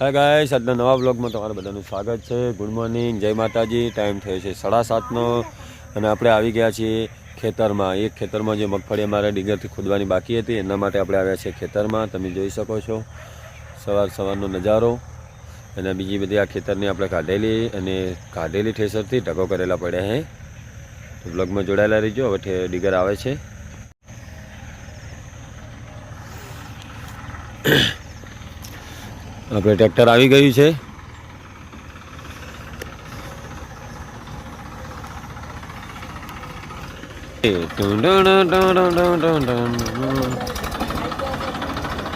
હા ગાઈસ આજના નવા બ્લોગમાં તમારું બધાનું સ્વાગત છે. ગુડ મોર્નિંગ જય માતાજી. ટાઈમ થયો છે સાડા સાતનો અને આપણે આવી ગયા છીએ ખેતરમાં. એક ખેતરમાં જે મગફળી અમારે ડીગરથી ખોદવાની બાકી હતી, એના માટે આપણે આવ્યા છીએ ખેતરમાં. તમે જોઈ શકો છો સવાર સવારનો નજારો અને બીજી બધી આ ખેતરની આપણે કાઢેલી અને કાઢેલી ઠેસરથી ઢગો કરેલા પડ્યા હે તો બ્લોગમાં જોડાયેલા રહીજો. હવે ડીગર આવે છે. આપણે ટ્રેક્ટર આવી ગયું છે.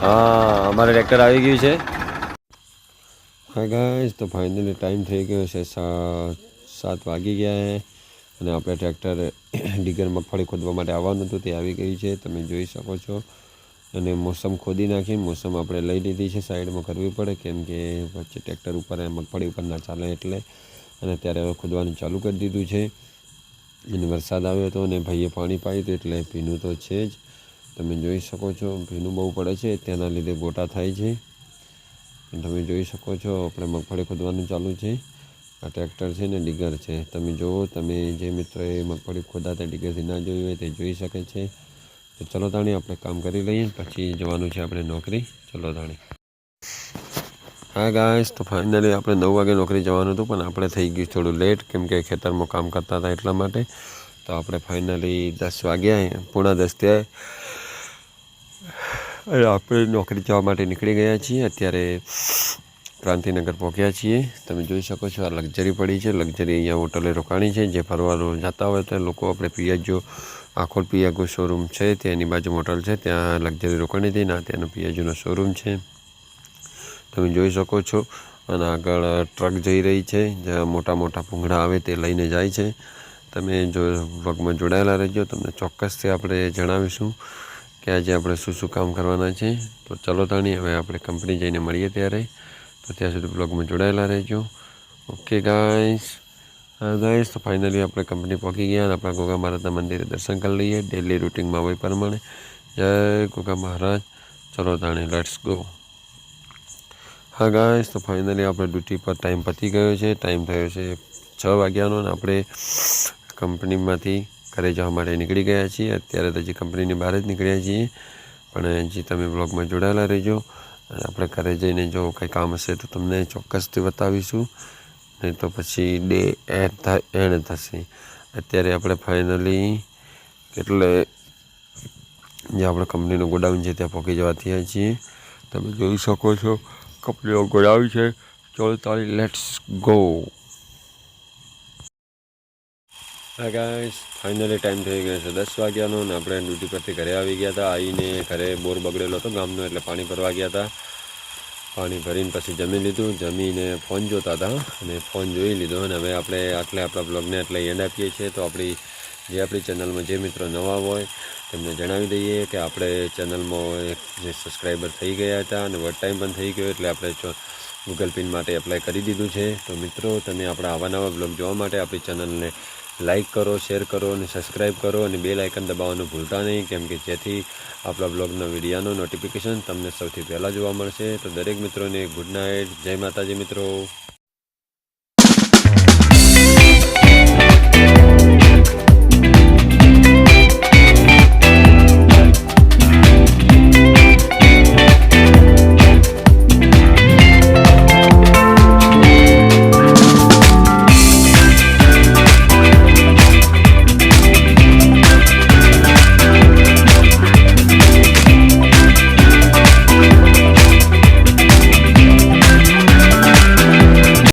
હા, અમારે ટ્રેક્ટર આવી ગયું છે. હા ગાઈસ તો ફાઇનલી ટાઈમ થઈ ગયો છે સાત વાગી ગયા છે અને આપણે ટ્રેક્ટર ડીગર મગફળી ખોદવા માટે આવવાનું હતું, તે આવી ગયું છે. તમે જોઈ શકો છો. અને મોસમ ખોદી નાખીને મોસમ આપણે લઈ લીધી છે. સાઈડમાં કરવી પડે કેમ કે પછી ટ્રેક્ટર ઉપર અને મગફળી ઉપર ના ચાલે એટલે. અને ત્યારે હવે ખોદવાનું ચાલુ કરી દીધું છે. અને વરસાદ આવ્યો હતો અને ભાઈએ પાણી પાયું હતું એટલે ભીનું તો છે જ. તમે જોઈ શકો છો, ભીનું બહુ પડે છે. તેના લીધે ગોટા થાય છે. તમે જોઈ શકો છો, આપણે મગફળી ખોદવાનું ચાલુ છે. આ ટ્રેક્ટર છે ને ડિગર છે. તમે જુઓ, તમે જે મિત્રોએ મગફળી ખોદાતા ડિગરથી ના જોયું હોય તે જોઈ શકે છે. તો ચલો તાણી આપણે કામ કરી લઈએ. પછી જવાનું છે આપણે નોકરી. ચલો તાણી હા ગાઈસ તો ફાઇનલી આપણે નવ વાગે નોકરી જવાનું હતું, પણ આપણે થઈ ગયું થોડું લેટ કેમ કે ખેતરમાં કામ કરતા હતા એટલા માટે. તો આપણે ફાઇનલી દસ વાગ્યા પૂણા દસ થયા આપણે નોકરી જવા માટે નીકળી ગયા છીએ. અત્યારે ક્રાંતિનગર પહોંચ્યા છીએ. તમે જોઈ શકો છો, આ લક્ઝરી પડી છે. લક્ઝરી અહીંયા હોટલે રોકાણી છે. જે ફરવાનું જતા હોય તો લોકો આપણે પિયાજો આખોલ પિયાગો શોરૂમ છે. ત્યાંની બાજુ હોટલ છે. ત્યાં લક્ઝરી રોકાણી હતી ના ત્યાંનો પિયાજોનો શોરૂમ છે. તમે જોઈ શકો છો, અને આગળ ટ્રક જઈ રહી છે. જ્યાં મોટા મોટા ભૂંગળા આવે તે લઈને જાય છે. તમે જો વગમાં જોડાયેલા રહેજો. તમને ચોક્કસથી આપણે જણાવીશું કે આજે આપણે શું શું કામ કરવાના છે. તો ચલો તાણી, હવે આપણે કંપની જઈને મળીએ ત્યારે. તો ત્યાં સુધી બ્લોગમાં જોડાયેલા રહેજો. ઓકે ગાઈસ હા ગાઈસ તો ફાઇનલી આપણે કંપની પહોંચી ગયા અને આપણા ગોગા મહારાજના મંદિરે દર્શન કરી લઈએ. ડેલી રૂટિનમાં હોય પ્રમાણે. જય ગોગા મહારાજ. ચલો તાણી લેટ્સ ગો હા ગાઈસ તો ફાઇનલી આપણે ડ્યુટી પર ટાઈમ પતી ગયો છે. ટાઈમ થયો છે છ વાગ્યાનો અને આપણે કંપનીમાંથી ઘરે જવા માટે નીકળી ગયા છીએ. અત્યારે તો હજી કંપનીની બહાર જ નીકળ્યા છીએ. પણ હજી તમે બ્લોગમાં જોડાયેલા રહેજો. અને આપણે ઘરે જઈને જો કંઈ કામ હશે તો તમને ચોક્કસથી બતાવીશું. નહીં તો પછી ડે એડ થાય એન્ડ થશે. અત્યારે આપણે ફાઇનલી એટલે જે આપણે કંપનીનું ગોડાઉન છે ત્યાં પહોંચી જવા થયા છીએ. તમે જોઈ શકો છો, કંપનીઓ ગોડાઉન છે. ચોલતાળી લેટ્સ ગો હા ગાઈસ ફાઇનલી ટાઈમ થઈ ગયો છે. દસ વાગ્યાનો ને આપણે ડ્યુટી પરથી ઘરે આવી ગયા હતા. આવીને ઘરે બોર બગડેલો હતો ગામનો, એટલે પાણી ભરવા ગયા હતા. પાણી ભરીને પછી જમી લીધું. જમીને ફોન જોતા હતા અને ફોન જોઈ લીધો. અને હવે આપણે આટલે આપણા બ્લોગને એટલે એન્ડ આપીએ છીએ. તો આપણી, જે આપણી ચેનલમાં જે મિત્રો નવા હોય, તેમને જણાવી દઈએ કે આપણે ચેનલમાં જે સબસ્ક્રાઈબર થઈ ગયા હતા અને વર્ડ ટાઈમ પણ થઈ ગયો, એટલે આપણે ગૂગલ પિન માટે એપ્લાય કરી દીધું છે. તો મિત્રો, તમે આપણા આવા નવા બ્લોગ જોવા માટે આપણી ચેનલને લાઈક કરો, શેર કરો અને સબસ્ક્રાઈબ કરો અને બેલ આઇકન દબાવવાનું ભૂલતા નહીં, કેમ કે જેથી આપણા બ્લોગના વિડીયોનું નોટિફિકેશન તમને સૌથી પહેલાં જોવા મળશે. તો દરેક મિત્રોને ગુડ નાઇટ જય માતાજી મિત્રો.